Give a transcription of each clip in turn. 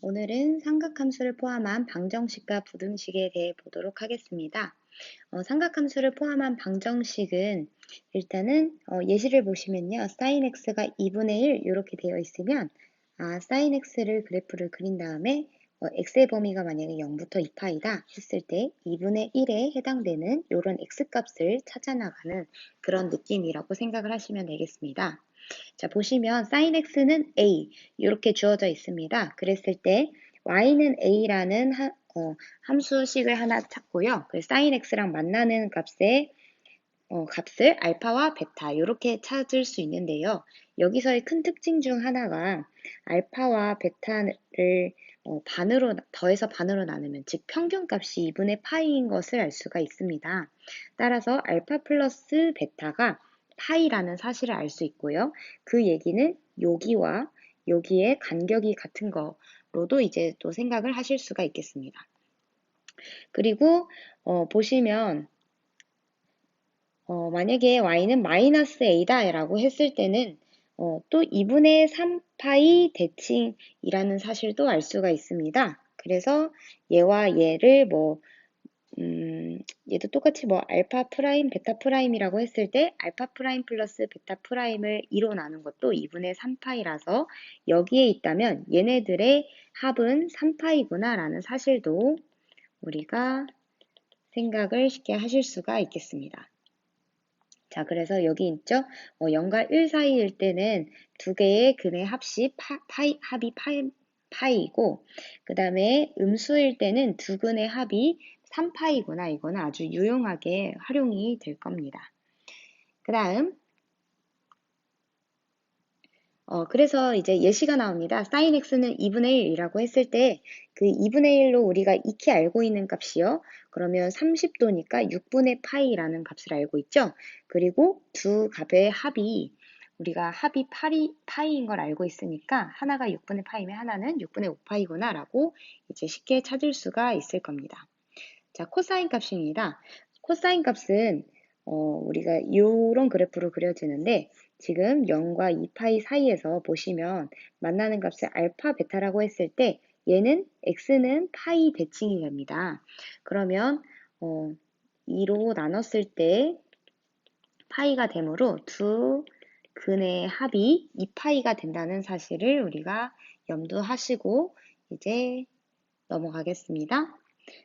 오늘은 삼각함수를 포함한 방정식과 부등식에 대해 보도록 하겠습니다. 어, 삼각함수를 포함한 방정식은 일단은 어, 예시를 보시면요. sin x가 2분의 1 이렇게 되어 있으면 아, sin x를 그래프를 그린 다음에 어, x의 범위가 만약에 0부터 2파이다 했을 때 2분의 1에 해당되는 이런 x값을 찾아나가는 그런 느낌이라고 생각을 하시면 되겠습니다. 자, 보시면 sin x는 a 이렇게 주어져 있습니다. 그랬을 때 y는 a라는 하, 어, 함수식을 하나 찾고요. 그 sin x랑 만나는 값의 어, 값을 알파와 베타 이렇게 찾을 수 있는데요. 여기서의 큰 특징 중 하나가 알파와 베타를 어, 반으로 더해서 반으로 나누면 즉 평균값이 2분의 파이인 것을 알 수가 있습니다. 따라서 알파 플러스 베타가 파이라는 사실을 알 수 있고요. 그 얘기는 여기와 여기의 간격이 같은 거로도 이제 또 생각을 하실 수가 있겠습니다. 그리고 어, 보시면 어, 만약에 y는 마이너스 a다 라고 했을 때는 어, 또 2분의 3파이 대칭이라는 사실도 알 수가 있습니다. 그래서 얘와 얘를 뭐 음, 얘도 똑같이 뭐 알파 프라임, 베타 프라임이라고 했을 때 알파 프라임 플러스 베타 프라임을 2로 나눈 것도 2분의 3파이라서 여기에 있다면 얘네들의 합은 3파이구나 라는 사실도 우리가 생각을 쉽게 하실 수가 있겠습니다. 자, 그래서 여기 있죠? 어, 0과 1 사이일 때는 두 개의 근의 합이 파, 파이, 합이 파이, 파이고, 그 다음에 음수일 때는 두 근의 합이 3파이구나. 이거는 아주 유용하게 활용이 될 겁니다. 그 다음 어, 그래서 이제 예시가 나옵니다. sin x는 2분의 1이라고 했을 때 그 2분의 1로 우리가 익히 알고 있는 값이요. 그러면 30도니까 6분의 파이라는 값을 알고 있죠. 그리고 두 값의 합이 우리가 합이 파이, 파이인 걸 알고 있으니까 하나가 6분의 파이면 하나는 6분의 5파이구나 라고 이제 쉽게 찾을 수가 있을 겁니다. 자, 코사인 값입니다. 코사인 값은 어, 우리가 이런 그래프로 그려지는데 지금 0과 2파이 사이에서 보시면 만나는 값을 알파, 베타라고 했을 때 얘는 x는 파이 대칭이 됩니다. 그러면 어, 2로 나눴을 때 파이가 되므로 두 근의 합이 2파이가 된다는 사실을 우리가 염두하시고 이제 넘어가겠습니다.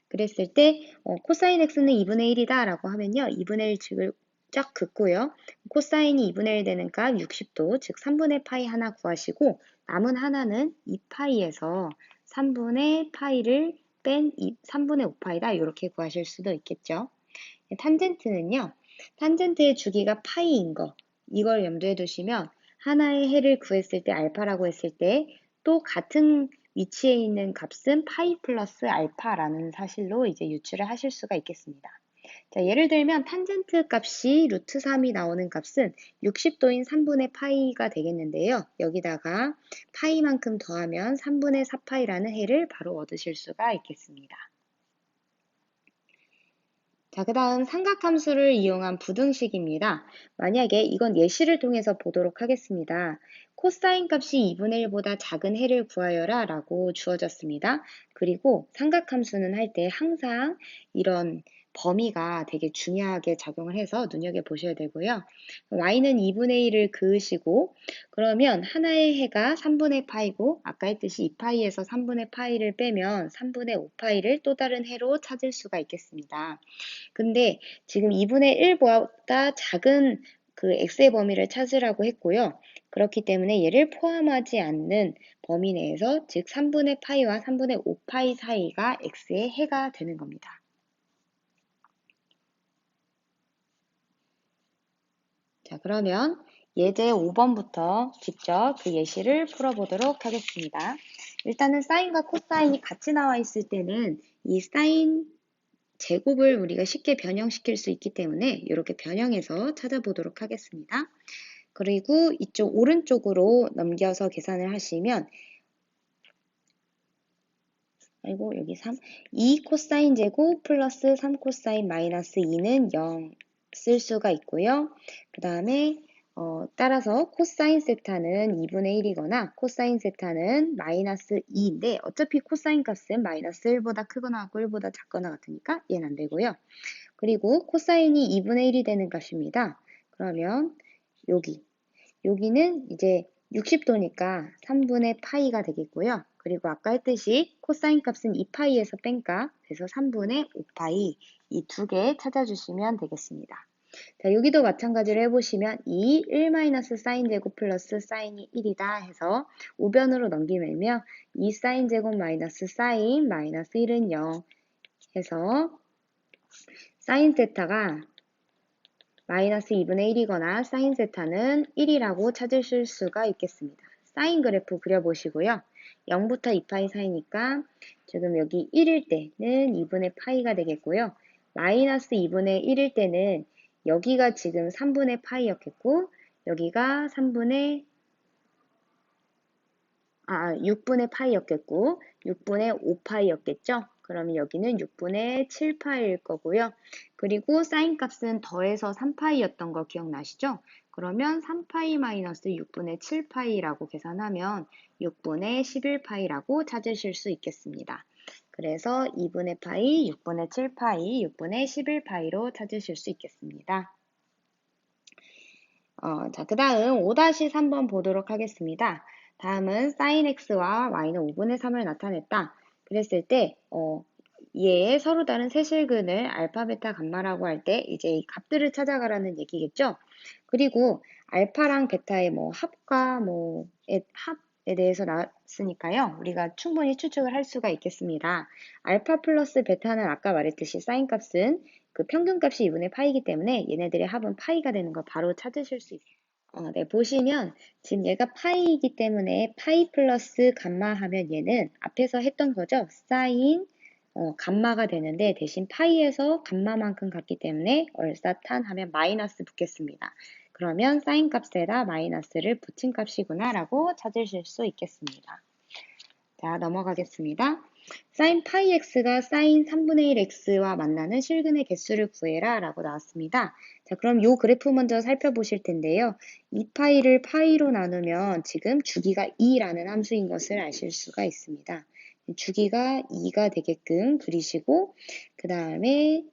그랬을 때 어, 코사인 x는 2분의 1이다 라고 하면요. 2분의 1 측을 쫙 긋고요. 코사인이 2분의 1 되는 값 60도, 즉 3분의 파이 하나 구하시고 남은 하나는 2파이에서 3분의 파이를 뺀 2, 3분의 5파이다 이렇게 구하실 수도 있겠죠. 탄젠트는요. 탄젠트의 주기가 파이인 거 이걸 염두에 두시면 하나의 해를 구했을 때 알파라고 했을 때 또 같은 위치에 있는 값은 파이 플러스 알파라는 사실로 이제 유출을 하실 수가 있겠습니다. 자, 예를 들면 탄젠트 값이 루트 3이 나오는 값은 60도인 3분의 파이가 되겠는데요. 여기다가 파이만큼 더하면 3분의 4파이라는 해를 바로 얻으실 수가 있겠습니다. 자, 그 다음 삼각함수를 이용한 부등식입니다. 만약에 이건 예시를 통해서 보도록 하겠습니다. 코사인 값이 2분의 1보다 작은 해를 구하여라 라고 주어졌습니다. 그리고 삼각함수는 할 때 항상 이런 범위가 되게 중요하게 작용을 해서 눈여겨보셔야 되고요. y는 2분의 1을 그으시고 그러면 하나의 해가 3분의 파이고 아까 했듯이 2파이에서 3분의 파이를 빼면 3분의 5파이를 또 다른 해로 찾을 수가 있겠습니다. 근데 지금 2분의 1보다 작은 그 x의 범위를 찾으라고 했고요. 그렇기 때문에 얘를 포함하지 않는 범위 내에서 즉 3분의 파이와 3분의 5파이 사이가 x의 해가 되는 겁니다. 자, 그러면 예제 5번부터 직접 그 예시를 풀어보도록 하겠습니다. 일단은 사인과 코사인이 같이 나와 있을 때는 이 사인 제곱을 우리가 쉽게 변형시킬 수 있기 때문에 이렇게 변형해서 찾아보도록 하겠습니다. 그리고 이쪽 오른쪽으로 넘겨서 계산을 하시면 아이고 여기 3 2 코사인 제곱 플러스 3 코사인 마이너스 2는 0 쓸 수가 있고요. 그 다음에 어, 따라서 코사인 세타는 2분의 1이거나 코사인 세타는 마이너스 2인데 어차피 코사인 값은 마이너스 1보다 크거나 하고 1보다 작거나 같으니까 얘는 안 되고요. 그리고 코사인이 2분의 1이 되는 값입니다. 그러면 여기 여기는 이제 60도니까 3분의 파이가 되겠고요. 그리고 아까 했듯이 코사인 값은 2파이에서 뺀 값, 그래서 3분의 5파이 이 두 개 찾아주시면 되겠습니다. 자, 여기도 마찬가지로 해보시면 2, 1 사인 제곱 플러스 사인이 1이다 해서 우변으로 넘기면 2 사인 제곱 마이너스 사인 마이너스 1은 0 해서 사인 세타가 마이너스 2분의 1이거나 사인 세타는 1이라고 찾으실 수가 있겠습니다. 사인 그래프 그려보시고요. 0부터 2파이 사이니까 지금 여기 1일 때는 2분의 파이가 되겠고요. 마이너스 2분의 1일 때는 여기가 지금 3분의 파이였겠고 여기가 3분의 아 6분의 파이였겠고 6분의 5파이였겠죠. 그러면 여기는 6분의 7파이일 거고요. 그리고 사인 값은 더해서 3파이였던 거 기억나시죠? 그러면 3파이 마이너스 6분의 7파이라고 계산하면 6분의 11파이라고 찾으실 수 있겠습니다. 그래서 2분의 파이, 6분의 7파이, 6분의 11파이로 찾으실 수 있겠습니다. 어, 자, 그 다음 5-3번 보도록 하겠습니다. 다음은 sin x와 y는 5분의 3을 나타냈다. 그랬을 때, 어, 얘의 서로 다른 세실근을 알파, 베타, 감마라고 할 때 이제 이 값들을 찾아가라는 얘기겠죠. 그리고 알파랑 베타의 뭐 합과 뭐 합, 에 대해서 나왔으니까요. 우리가 충분히 추측을 할 수가 있겠습니다. 알파 플러스 베타는 아까 말했듯이 사인 값은 그 평균 값이 2분의 파이기 때문에 얘네들의 합은 파이가 되는 거 바로 찾으실 수 있어요. 어, 네, 보시면 지금 얘가 파이이기 때문에 파이 플러스 감마 하면 얘는 앞에서 했던 거죠. 사인 어, 감마가 되는데 대신 파이에서 감마만큼 같기 때문에 얼사탄 하면 마이너스 붙겠습니다. 그러면 사인 값에다 마이너스를 붙인 값이구나 라고 찾으실 수 있겠습니다. 자, 넘어가겠습니다. 사인 파이 x가 사인 3분의 1 x와 만나는 실근의 개수를 구해라 라고 나왔습니다. 자, 그럼 이 그래프 먼저 살펴보실 텐데요. 2파이를 파이로 나누면 지금 주기가 2라는 함수인 것을 아실 수가 있습니다. 주기가 2가 되게끔 그리시고 그 다음에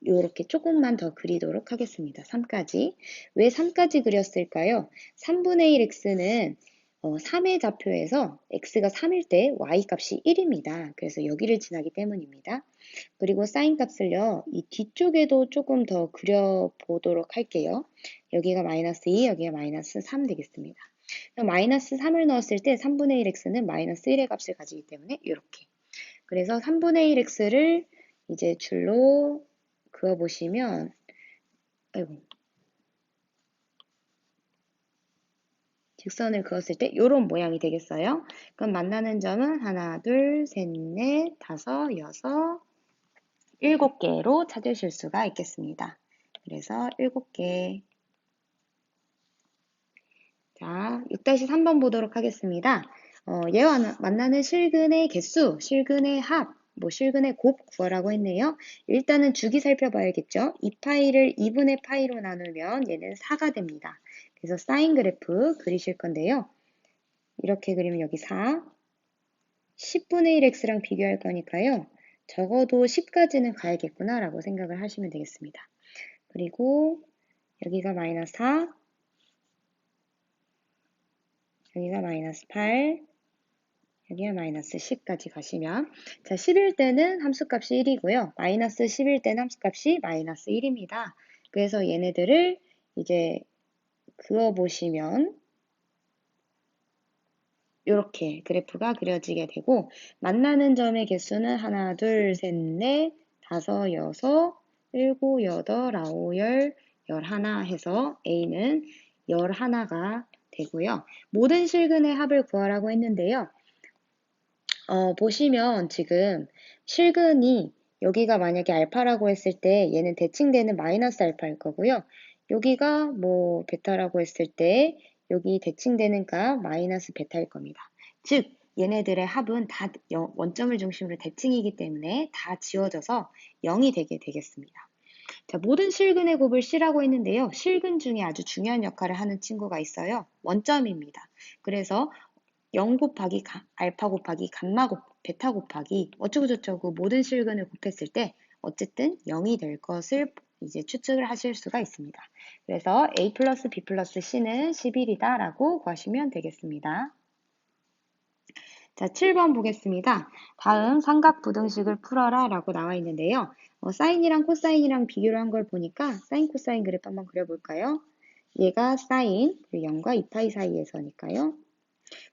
이렇게 조금만 더 그리도록 하겠습니다. 3까지. 왜 3까지 그렸을까요? 3분의 1 x는 어, 3의 좌표에서 x가 3일 때 y 값이 1입니다. 그래서 여기를 지나기 때문입니다. 그리고 사인 값을요, 이 뒤쪽에도 조금 더 그려보도록 할게요. 여기가 마이너스 2, 여기가 마이너스 3 되겠습니다. 마이너스 3을 넣었을 때 3분의 1x는 마이너스 1의 값을 가지기 때문에 이렇게. 그래서 3분의 1x를 이제 줄로 그어보시면, 아이고. 직선을 그었을 때 이런 모양이 되겠어요. 그럼 만나는 점은 하나, 둘, 셋, 넷, 다섯, 여섯, 일곱 개로 찾으실 수가 있겠습니다. 그래서 일곱 개. 자, 6-3번 보도록 하겠습니다. 어, 얘와 만나는 실근의 개수, 실근의 합, 뭐 실근의 곱 구하라고 했네요. 일단은 주기 살펴봐야겠죠. 2파이를 2분의 파이로 나누면 얘는 4가 됩니다. 그래서 사인 그래프 그리실 건데요. 이렇게 그리면 여기 4, 10분의 1x랑 비교할 거니까요. 적어도 10까지는 가야겠구나 라고 생각을 하시면 되겠습니다. 그리고 여기가 마이너스 4, 여기가 마이너스 8, 여기가 마이너스 10까지 가시면 자 10일 때는 함수값이 1이고요. 마이너스 10일 때는 함수값이 마이너스 1입니다. 그래서 얘네들을 이제 그어보시면 이렇게 그래프가 그려지게 되고 만나는 점의 개수는 하나, 둘, 셋, 넷, 다섯, 여섯, 일곱, 여덟, 아홉, 열, 열하나 해서 A는 열하나가 되고요. 모든 실근의 합을 구하라고 했는데요. 어, 보시면 지금 실근이 여기가 만약에 알파라고 했을 때 얘는 대칭되는 마이너스 알파일 거고요. 여기가 뭐 베타라고 했을 때 여기 대칭되는 값 마이너스 베타일 겁니다. 즉 얘네들의 합은 다 원점을 중심으로 대칭이기 때문에 다 지워져서 0이 되게 되겠습니다. 자, 모든 실근의 곱을 C라고 했는데요. 실근 중에 아주 중요한 역할을 하는 친구가 있어요. 원점입니다. 그래서 0 곱하기 가, 알파 곱하기 감마 곱, 베타 곱하기 어쩌고저쩌고 모든 실근을 곱했을 때 어쨌든 0이 될 것을 이제 추측을 하실 수가 있습니다. 그래서 A 플러스 B 플러스 C는 11이다 라고 구하시면 되겠습니다. 자, 7번 보겠습니다. 다음 삼각부등식을 풀어라 라고 나와 있는데요. 어, 사인이랑 코사인이랑 비교를 한 걸 보니까 사인 코사인 그래프 한번 그려볼까요? 얘가 사인, 그리고 0과 2파이 사이에서니까요.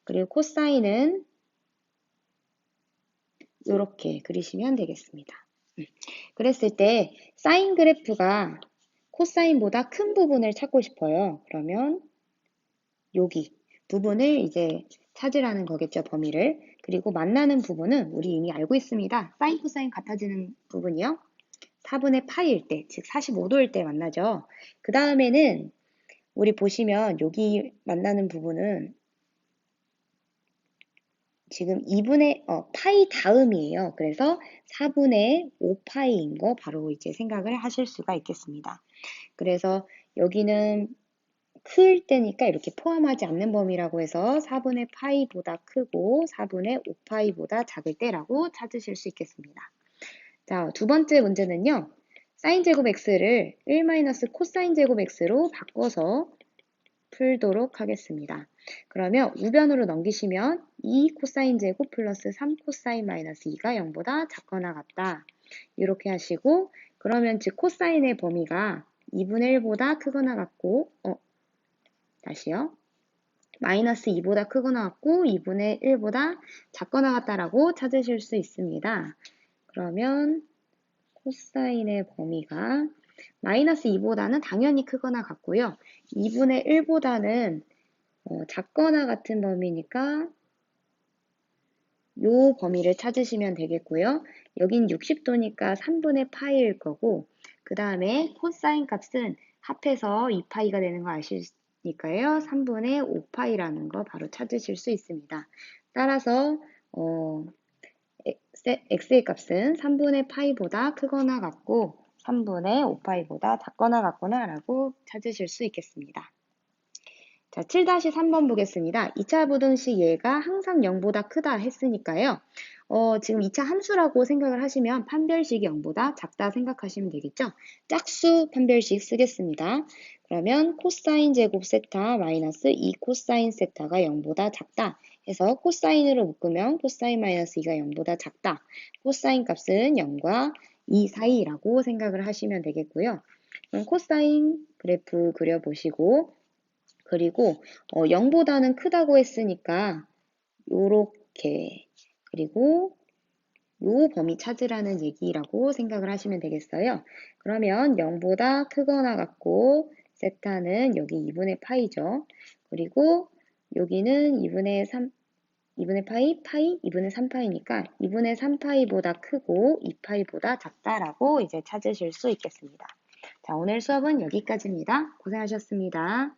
그리고 코사인은 이렇게 그리시면 되겠습니다. 음, 그랬을 때 사인 그래프가 코사인보다 큰 부분을 찾고 싶어요. 그러면 여기 부분을 이제 찾으라는 거겠죠, 범위를. 그리고 만나는 부분은 우리 이미 알고 있습니다. 사인, 코사인 같아지는 부분이요. 4분의 파일 때, 즉 45도일 때 만나죠. 그 다음에는 우리 보시면 여기 만나는 부분은 지금 2분의 어, 파이 다음이에요. 그래서 4분의 5파이인 거 바로 이제 생각을 하실 수가 있겠습니다. 그래서 여기는 클 때니까 이렇게 포함하지 않는 범위라고 해서 4분의 파이보다 크고 4분의 5파이보다 작을 때라고 찾으실 수 있겠습니다. 자, 두 번째 문제는요. 사인 제곱 x를 1 코사인 제곱 x로 바꿔서 풀도록 하겠습니다. 그러면 우변으로 넘기시면 2 코사인 제곱 플러스 3 코사인 마이너스 2가 0보다 작거나 같다. 이렇게 하시고 그러면 즉 코사인의 범위가 2분의 1보다 크거나 같고 어 다시요. 마이너스 2보다 크거나 같고 2분의 1보다 작거나 같다라고 찾으실 수 있습니다. 그러면 코사인의 범위가 마이너스 2보다는 당연히 크거나 같고요. 2분의 1보다는 어, 작거나 같은 범위니까 요 범위를 찾으시면 되겠고요. 여긴 60도니까 3분의 파이일 거고 그 다음에 코사인 값은 합해서 2파이가 되는 거 아시니까요. 3분의 5파이라는 거 바로 찾으실 수 있습니다. 따라서 어, x의 값은 3분의 파이보다 크거나 같고 3분의 5파이보다 작거나 같거나 라고 찾으실 수 있겠습니다. 자, 7-3번 보겠습니다. 2차 부등식 얘가 항상 0보다 크다 했으니까요. 어, 지금 2차 함수라고 생각을 하시면 판별식이 0보다 작다 생각하시면 되겠죠. 짝수 판별식 쓰겠습니다. 그러면 코사인 제곱 세타 마이너스 2 코사인 세타가 0보다 작다 해서 코사인으로 묶으면 코사인 마이너스 2가 0보다 작다. 코사인 값은 0과 2 사이라고 생각을 하시면 되겠고요. 코사인 그래프 그려보시고 그리고 어, 0보다는 크다고 했으니까 요렇게 그리고 요 범위 찾으라는 얘기라고 생각을 하시면 되겠어요. 그러면 0보다 크거나 같고 세타는 여기 2분의 파이죠. 그리고 여기는 2분의 3 2분의 파이, 파이, 2분의 3파이니까 2분의 3파이보다 크고 2파이보다 작다라고 이제 찾으실 수 있겠습니다. 자, 오늘 수업은 여기까지입니다. 고생하셨습니다.